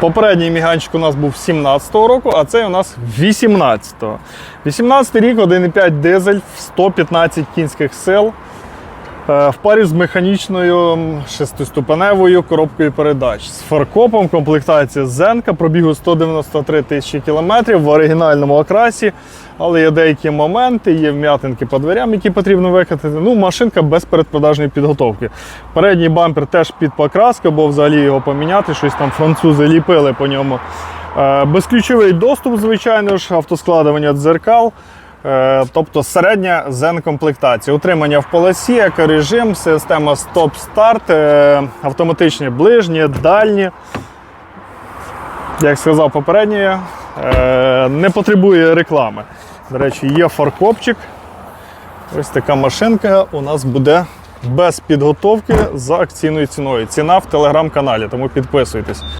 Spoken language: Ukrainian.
Попередній міганчик у нас був 17-го року, а цей у нас 18-го. 18 рік, 1,5 дизель, в 115 кінських сил. Е, В парі з механічною шестиступеневою коробкою передач. З фаркопом, комплектація Зенка, пробігу 193 тисячі кілометрів в оригінальному окрасі. Але є деякі моменти, є вм'ятинки по дверям, які потрібно викатати. Ну, машинка без передпродажної підготовки. Передній бампер теж під покраску, бо взагалі його поміняти, щось там французи ліпили по ньому. Е, Безключовий доступ, звичайно ж, автоскладування дзеркал. Е, Тобто середня зен-комплектація. Утримання в полосі, екорежим, система стоп-старт, е, автоматичні ближні, дальні. Як сказав попередньо, е, не потребує реклами. До речі, є фаркопчик. Ось така машинка у нас буде без підготовки за акційною ціною. Ціна в телеграм-каналі, тому підписуйтесь.